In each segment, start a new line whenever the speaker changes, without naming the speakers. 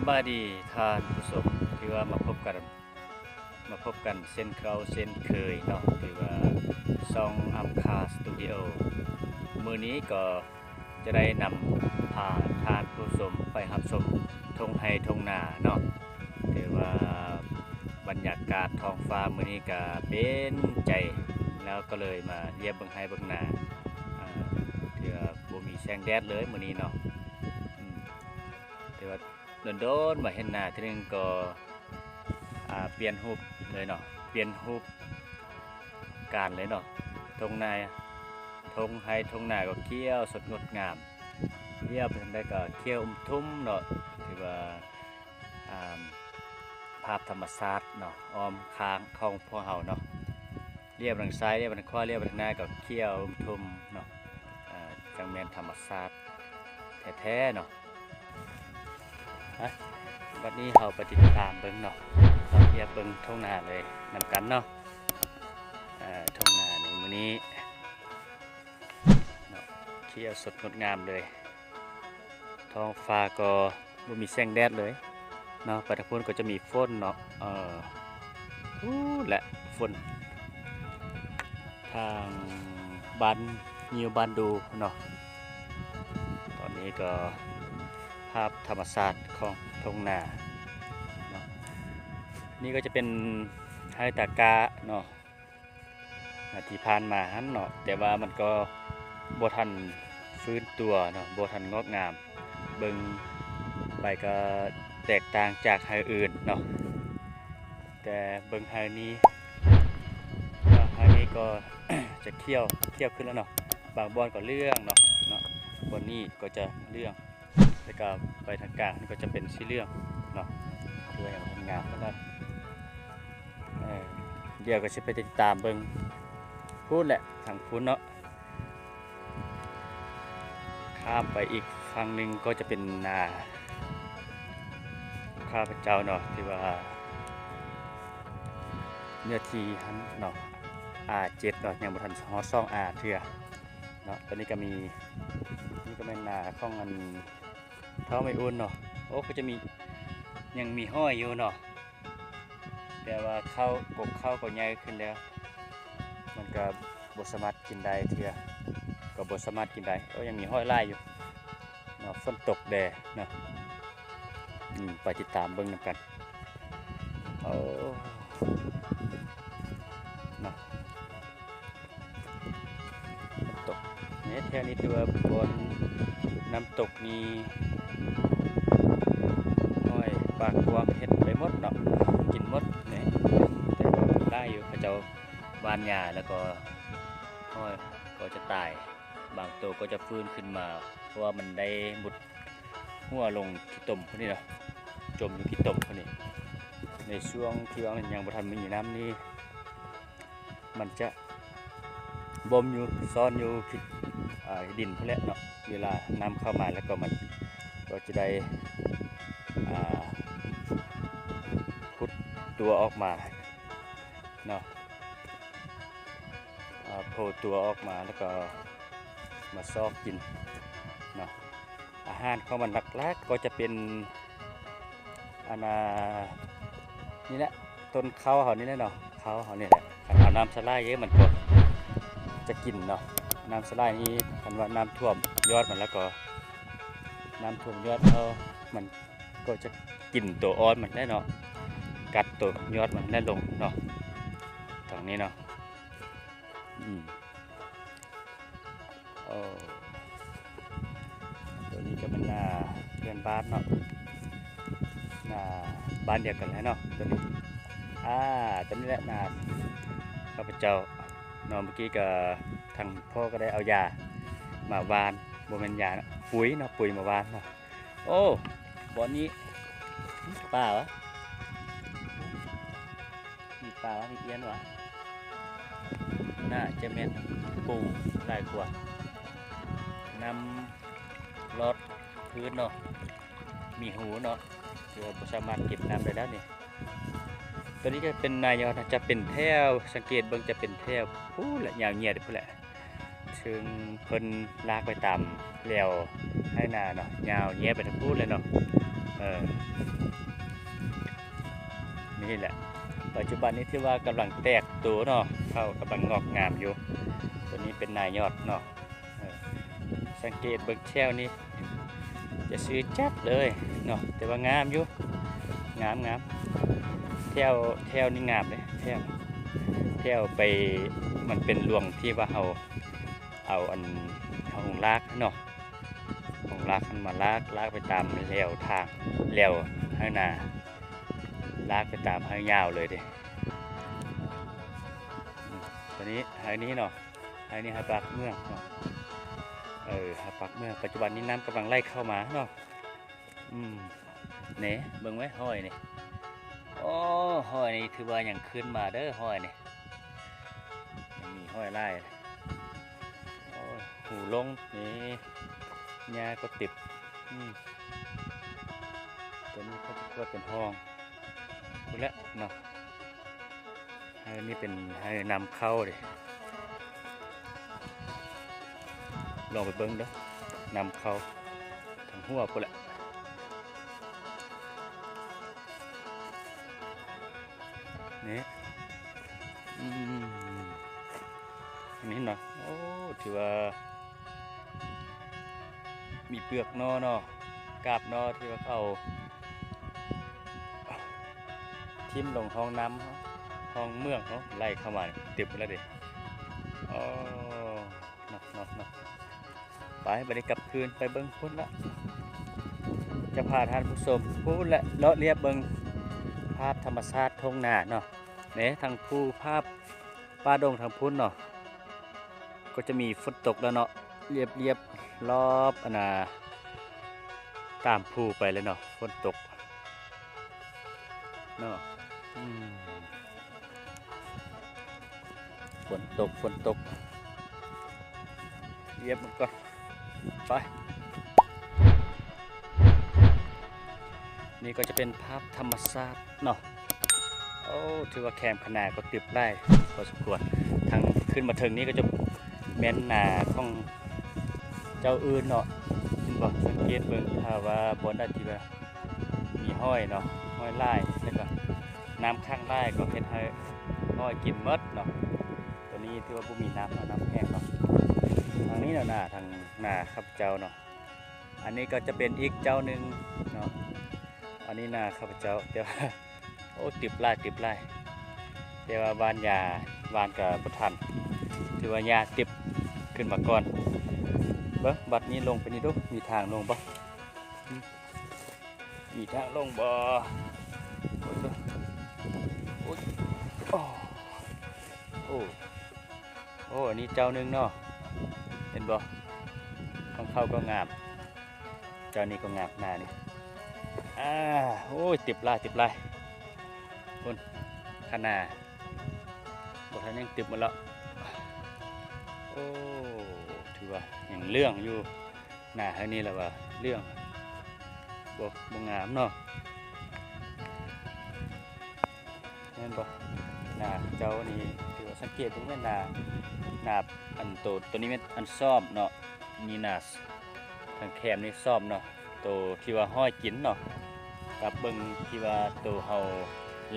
สบายดีท่านผู้ชมที่ว่ามาพบกันมาพบกันเส้นเคราเส้นเคยเนาะที่ว่าซองอัมคาสตูดิโอมือนี้ก็จะได้นำพาท่านผู้ชมไปรับชมทงไฮทงนาเนาะถือว่าบรรยากาศท้องฟ้ามือนี้ก็เป็นใจ แล้วก็เลยมาเยี่ยมเบิงไฮเบิงนาอ่าถือว่าบ่มีแสงแดดเลยมือนี้เนาะ โดนๆมาเห็นหน้าทีนึงก็เปลี่ยนรูปเลยเนาะเปลี่ยนรูปการเลยเนาะทงนายทงไฮทงหนาก็เขี้ยวสดงดงามเรียบไปทางใดก็เขี้ยวอุ้มทุ่มเนาะถือว่าภาพธรรมชาติเนาะอ้อมค้างของพวกเฮาเนาะเรียบทางซ้ายเรียบทางขวาเรียบทางหน้าก็เขี้ยวอุ้มทุ่มเนาะจังแม่นธรรมชาติแท้ๆเนาะ วันนี้เราไปติดตามเบิ้งเนาะเราเทียบเบิ้งท้องนาเลยนำกันเนาะเอ่อทงนาในมื้อนี้เนาะเขียวสดงดงามเลย ท้องฟ้าก็บ่มีแสงแดดเลยเนาะปัตตพุนก็จะมีฝนเนาะเอออู้และฝนทางบ้านนิวบ้านดูเนาะตอนนี้ก็ ภาพธรรมศาสตร์ของทงนาเนาะนี่ก็จะเป็นไฮตากาเนาะที่ผ่านมาฮันเนาะแต่ว่ามันก็บทันฟื้นตัวเนาะบทันงอกงาม เบิงไปก็แตกต่างจากไฮอื่นเนาะแต่เบิงไฮนี้ไฮนี้ก็จะเคี่ยวเคี่ยวขึ้นแล้วเนาะบางบอนก็เรื่องเนาะเนาะบอนนี้ก็จะเรื่อง แล้วก็ไปทางกลางนี่ก็จะเป็นสีเหลืองเนาะคือว่อย่างงานแล้วก็เออเดี๋ยวก็จะไปติดตามเบิงพูดแหละทางพูดเนาะข้ามไปอีกฝั่งหนึ่งก็จะเป็นนาข้าพเจ้าเนาะที่ว่าเนื้อที่หันเนาะอาเจ็ดเนาะยังบ่ทันฮอซ่องอาเทื่อเนาะตอนนี้ก็มีนี่ก็เป็นนาข้องอัน เท้าไม่อุ่นเนาะโอ้ก็จะมียังมีห้อยอยู่เนาะแต่ว่าเข้ากบเข้าก็ใหญ่ขึ้นแล้ว มันก็บสามารถกินได้เถื่อก็บสามารถกินได้โอ้ยังมีห้อยไล่อยู่เนาะฝนตกแดดเนาะอืมไปติดตามเบิ่งนำกันโอ้เนาะตกเนี่ยแถวนี้ถือว่าบนน้ำตกนี่านหญ้าแล้วก็ห้อยก็จะตาย บางตัวก็จะฟื้นขึ้นมา เพราะว่ามันได้มุดหัวลงที่ต้มพวกนี้เนาะจมอยู่ที่ต้มพวกนี้ในช่วงที่ว่ามันยังบ่ทันมีน้ำนี่มันจะบ่มอยู่ซ่อนอยู่ที่ดินพวกนี้เนาะเวลาน้ำเข้ามาแล้วก็มันก็จะได้พุดตัวออกมาเนาะ ผล่ตัวออกมาแล้วก็มาซอกกินเนาะอาหารของมันหลักๆก็จะเป็นอันนี่แหละต้นข้าวเขานี่แหละเนาะข้าวเขานี่แหละคันเอาน้ำสลายเยอะมันก็จะกินเนาะน้ำสลายนี้คันว่าน้ำท่วมยอดมันแล้วก็ น้ำท่วมยอดเอามันก็จะกินตัวอ่อนมันได้เนาะกัดตัวยอดมันได้ลงเนาะทางนี้เนาะ โอ้ตัวนี้ก็เป็นหน้าเพื่อนบ้านเนาะหน้าบ้านเดียวกันแล้วเนาะตัวนี้อ่าตัวนี้แหละหน้าข้าพเจ้าเนาะเมื่อกี้ก็ทางพ่อก็ได้เอายามาวานโมเมนยาปุ๋ยเนาะปุ๋ยมาวานเนาะโอ้บ่อนนี้ป่าวะมีป่าวะมีเอี้ยนวะ น่าจะเม็นปูหลายกว่านำรถพื้นเนาะมีหูเนาะเดี๋ยวสามารถเก็บน้ำได้แล้วนี่ตัวนี้จะเป็นนายอนะจะเป็นแถวสังเกตเบิ่งจะเป็นแถวพูดและยาวเหยียดพูดแหละถึงเพิ่นลากไปตามแล้วให้นาเนาะยาวแย่ไปทั้งพูดเลยเนาะเออนี่แหละ ปัจจุบันนี้ที่ว่ากำลังแตกตัวเนาะเข้ากำลังงอกงามอยู่ ตัวนี้เป็นนายยอดเนาะสังเกตเบิ่งแช่วนี้ จะซื้อจัดเลยเนาะแต่ว่างามอยู่งามงามแถวแถวนี่งามเลยแถวแถวไปมันเป็นรวงที่ว่าเอาเอาอันเอาของลากเนาะของลากมันมาลากลากไปตามแลวทางแลวข้างหน้า ลากไปตามให้ยาวเลยดิตัวนี้หายนี้เนาะหายนี้หาปากเมืองเนาะเออหาปักเมื่อปัจจุบันนี้น้ำกำลังไล่เข้ามาเนาะอืมเน่เบิ่งไว้ห้อยนี่โอ้ห้อยนี่ถือว่าอย่างขึ้นมาเด้อห้อยนี่ยังมีห้อยไล่โอ้หูลงนี่หญ้าก็ติดอืมตัวนี้เขาจะกดเป็นห้อง คุณละเนาะนี่เป็นให้นำเข้าเลยลองไปเบิ้งเด้อนำเข้าทางหัวพุ่นแหละนี่อืมอันนี้เนาะโอ้ถือว่า มีเปลือกนอเนาะกาบนอที่ว่าเขา ทิมลงห้องน้ำเขาห้องเมืองเขาไล่เข้ามาติดไปแล้วเดิอ๋อเนาะเนาะเนาะไปไปได้กลับคืนไปเบิ้งพุ่นละจะพาท่านผู้ชมพูดและเลาะเรียบเบิ้งภาพธรรมชาติทงนาเนาะเนี่ยทางภูภาพป้าดงทางพุ่นเนาะก็จะมีฝนตกแล้วเนาะเรียบเรียบรอบอนาตามภูไปเลยเนาะฝนตกเนาะ ฝนตก ฝนตกเรียบมันก็ไป นี่ก็จะเป็นภาพธรรมชาติเนาะโอ้ถือว่าแคมขนาดก็ติบไล่พอสมควรทางขึ้นมาถึงนี้ก็จะแม่นหนาของเจ้าอื่นเนาะเห็นบอกสังเกตเบิ่งถ้าว่าบนได้ที่ว่ามีห้อยเนาะห้อยไล่แล้วก็ น้ำข้างไล่ก็เฮ็ดให้ห้อยกินมดเนาะตัวนี้ที่ว่าบ่มีน้ำเนาะน้ำแห้งเนาะทางนี้เนาะหน้าทางหน้าข้าพเจ้าเนาะอันนี้ก็จะเป็นอีกเจ้าหนึ่งเนาะอันนี้หนาข้าพเจ้าแต่ว่าโอ้ติบไล่ติบไล่แต่ว่าบานยาบานกับบุทันถือว่ายาติบขึ้นมาก่อนเบิ้งบัดนี้ลงไปนี่ดูมีทางลงบ่มีทางลงบ่อ โอ้โอ้โอ้โอ้อันนี้เจ้านึงเนาะเห็นบ่ของเขาก็งาม เจ้านี้ก็งามหน้านี่อ่าโอ้ยติบลายติบลายคนขนาดบอกท่านยังติบหมดแล้วโอ้ถือว่าอย่างเรื่องอยู่หน้าเท่านี้แหละว่าเรื่องบ่บ่งามเนาะ เห็นบ่หน้าเจ้านี่ถือว่าสังเกตตรงนี้หนาหนาบอันโตตัวนี้เป็นอันซ่อมเนาะนี่นาทางแคมนี่ซ่อมเนาะตัวที่ว่าห้อยกินเนาะกับเบิ่งที่ว่าตัวเฮา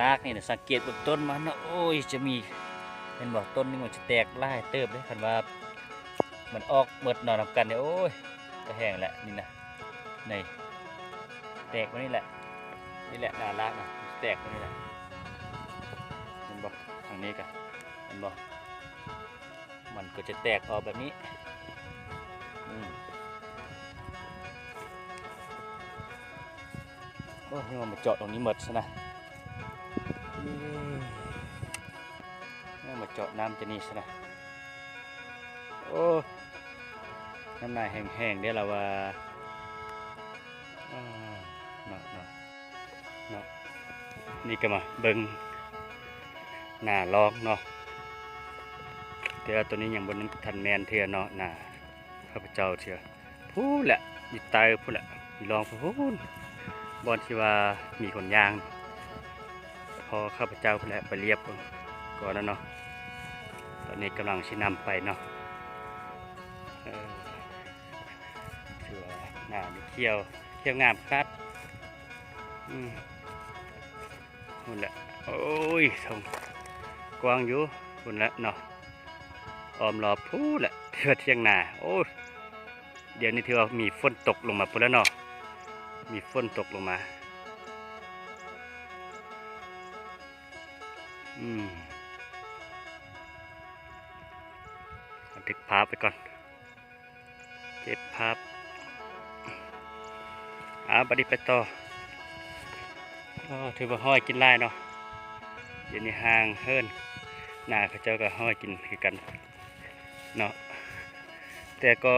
ลากนี่นะสังเกตบนต้นมันเนาะโอ้ยจะมีเห็นบอกต้นนี่มันจะแตกลายเติบเลยคันว่ามันออกเบิดเนอนำกันเนี่ยโอ้ยก็แห้งแหละนี่นะนี่แตกมานี่แหละนี่แหละน้าลากนะแตกมานี่แหละางนี้กันเห็นบอกมันก็จะแตกออกแบบนี้อืมโอ้ยมันมาเจาะตรงนี้หมดซะนะนี่นี่มาเจาะน้ำจะนี่ซะนะโอ้น้ำนายแห้งๆเดี๋ยวเราว่าอ่าเนาะเนาะเนาะนี่ก็มาเบิ่ง หน้าลอกเนาะเดี๋ยวตัวนี้ยังบนนั้นทันแมนเทียเนาะน่ะข้าพเจ้าเทียพูดแหละยู่ตายพูดแหละยี่ลองพูดบอนที่ว่ามีคนยาง พอข้าพเจ้าพูดแหละไปเรียบก่อนแล้วเนาะตอนนี้กำลังชินำไปเนาะเออถือว่าหน้ามีเขี้ยวเขี้ยวงามคัดอืมหุ่นละโอ้ยทง กว้างอยู่หุ่นละเนาะออมรอบพูดละเทือเที่ยงนาโอ้เดี๋ยวนี้ถือว่ามีฝนตกลงมาพุ่นแล้วเนาะมีฝนตกลงมา อืมบันทึกภาพไปก่อน เก็บภาพอ่าบัดนี้ไปต่ออ๋อถือว่าห้อยกินไล่เนาะเดี๋ยวนี้ห่างเฮิรน หน้าเขาเจ้าก็ห้อยกินคือกันเนาะแต่ก็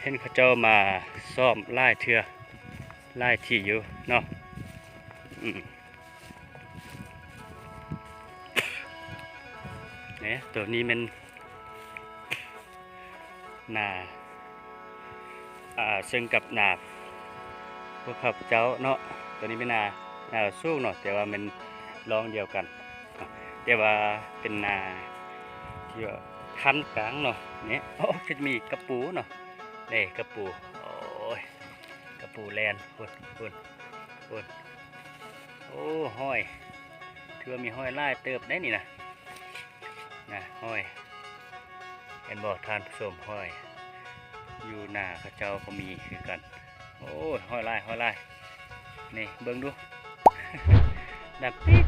เห็นเขาเจ้ามาซ่อมไล่เทือไล่ที่อยู่เนาะเนี่ยตัวนี้มันหนาอ่าซึ่งกับหนาพวกข้าพเจ้าเนาะตัวนี้เป็นนาหนาสู้เนาะแต่ว่ามันลองเดียวกัน แต่ว่าเป็นนาที่ว่าคันกลางเนาะเนี่ยโอ้จะมีกระปูเนาะนี่กระปูโอ้ยกระปูแลนปุ่นปุ่นปุ่นโอ้ห้อยเถือมีห้อยไล่เติบได้นี่นะนะห้อยเห็นบอกทานผู้ชมห้อย อยู่หน้าเขาเจ้าก็มีคือกัน โอ้ยห้อยไล่ห้อยไล่นี่เบิ่งดูดับปิ๊ด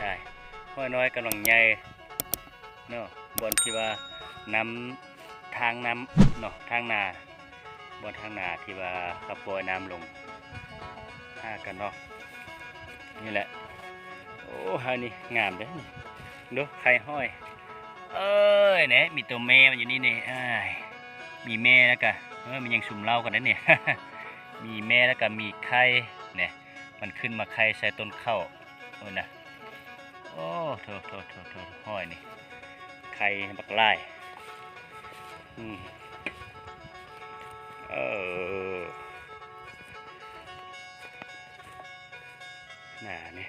ได้ ห้อยน้อยกำลังใหญ่เนาะบนที่ว่าน้ำทางน้ำเนาะทางนาบนทางนาที่ว่าเขาปล่อยน้ำลงห้ากันเนาะนี่แหละโอ้ฮานี่งามเด้อนี่ดูไข่ห้อยเอ้ยเนี่ยมีตัวแม่มันอยู่นี่นี่ยมีแม่แล้วก็เออมันยังสุ่มเล้ากันนั่นเนี่ยมีแม่แล้วก็มีไข่เนี่ยมันขึ้นมาไข่ใส่ต้นข้าวโอ้ยนะ โอ้โถโถโถโถห้อยนี่ ไข่บักไล่อืมเออหน่านี่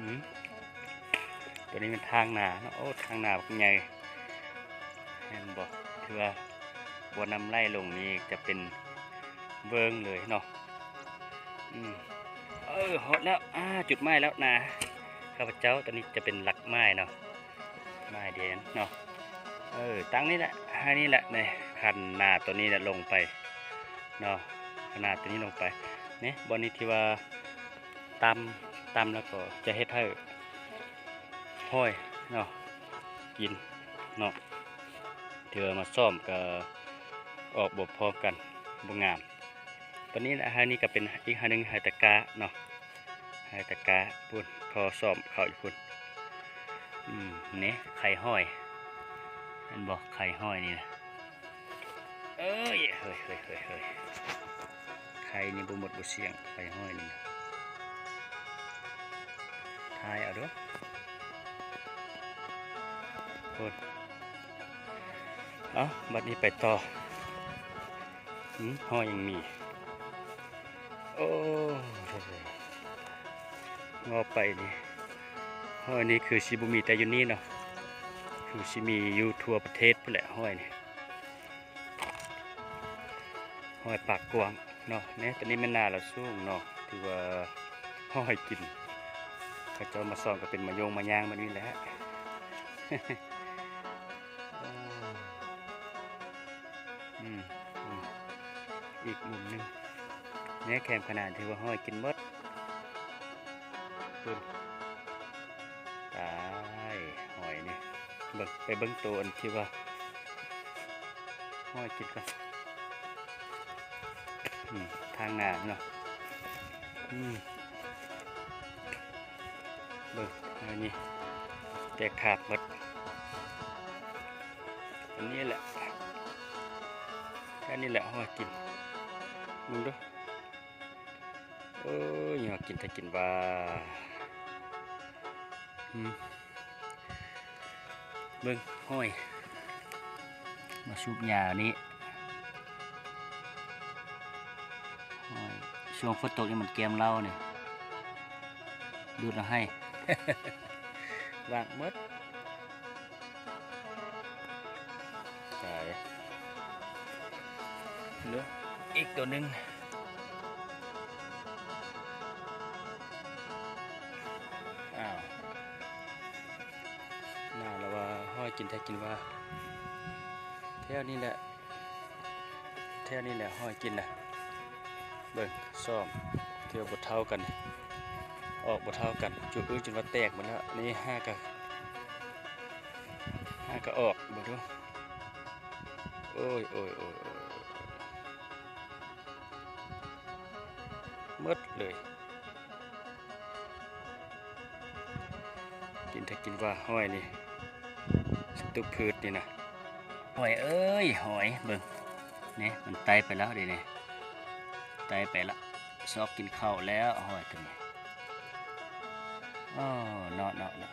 อืมตัวนี้เป็นทางหนาเนาะโอ้ ทางหนาเป็นไงเห็นบอกคือว่าบนนำไล่ลงนี้จะเป็นเบิงเลยเนาะอืม เออหดแล้วอ่าจุดไม้แล้วนะข้าพเจ้าตัวนี้จะเป็นหลักไม้เนาะไม้เดียนเนาะเออตั้งนี่แหละให้นี่แหละเนี่ยขันหนาตัวนี้แหละลงไปเนาะขนาดตัวนี้ลงไปเนี่ยบนนี้ที่ว่าตำตำแล้วก็จะเฮ็ดให้ห้อยเนาะกินเนาะเถือมาซ่อมก็ออกบบพร้อมกันบ่งาม ตอนนี้นะฮะนี่ก็เป็นอีกหาหนึ่งไฮตะกาเนาะไฮตะกาปุ่นพอซ่อมเข้าอีกปุ่นอืมเนี่ยไข่ห้อยเห็นบอกไข่ห้อยนี่นะเอ้ยเฮ้ยเฮ้ยเฮ้ยเฮ้ยไข่นี่บ่หมดบ่เสียงไข่ห้อยนี่นะทายเอาด้วยคนเอาบัดนี้ไปต่อหืมห้อยังมี งอไปนี่ห้อยนี้คือชิบุมีแต่อยู่นี่เนาะคือชิมีอยู่ทั่วประเทศไปแหละห้อยนี่ห้อยปากกวางเนาะเนี่ยตอนนี้แม่นาเราสู้เนาะที่ว่าห้อยกินเขาเจ้ามาซ่อนก็เป็นมะยงมะยางมันนี่แหละอืมอืมอีกมุมนึงเนี่ยแคมขนาดที่ว่าห้อยกินมด ปุ่นตายหอยนี่เบิ่งไปเบิ่งตัวอันที่ว่าห้อยกินก่อนทางหน้าเนาะอืมเบิ่งอันนี้แตกขาดหมดอันนี้แหละแค่นี้แหละเอามากินมึงดูเออ กกินแต่กินบ้าอืมเบิ่งห้อย มาสูบยานี้ห้อยช่วงฝนตกนี่มันแกมเหล้าเนี่ยดูดแล้วให้ วางหมดใช่เหลืออีกตัวหนึ่ง กินแท้กินว่าแถวนี้แหละแถวนี้แหละห้อยกินนะเบิ่งซ่อมเที่ยวบดเท่ากัน ออกบดเท่ากันจุดอื่นจนว่าแตกหมดแล้วนี่ห้ากะห้ากะออกเบ่ดูโอ้ยโอ้ยโอ้ยโอ้ยหมดเลยกินถ้ากินว่าห้อยนี่ สตุพืชนี่นะหอยเอ้ยหอยเบิ่งนี่มันไตไปแล้วเดี๋ยวนี้ไตไปละซอกกินข้าวแล้วหอยตัวนี้อ๋อเนาะเนาะเนาะ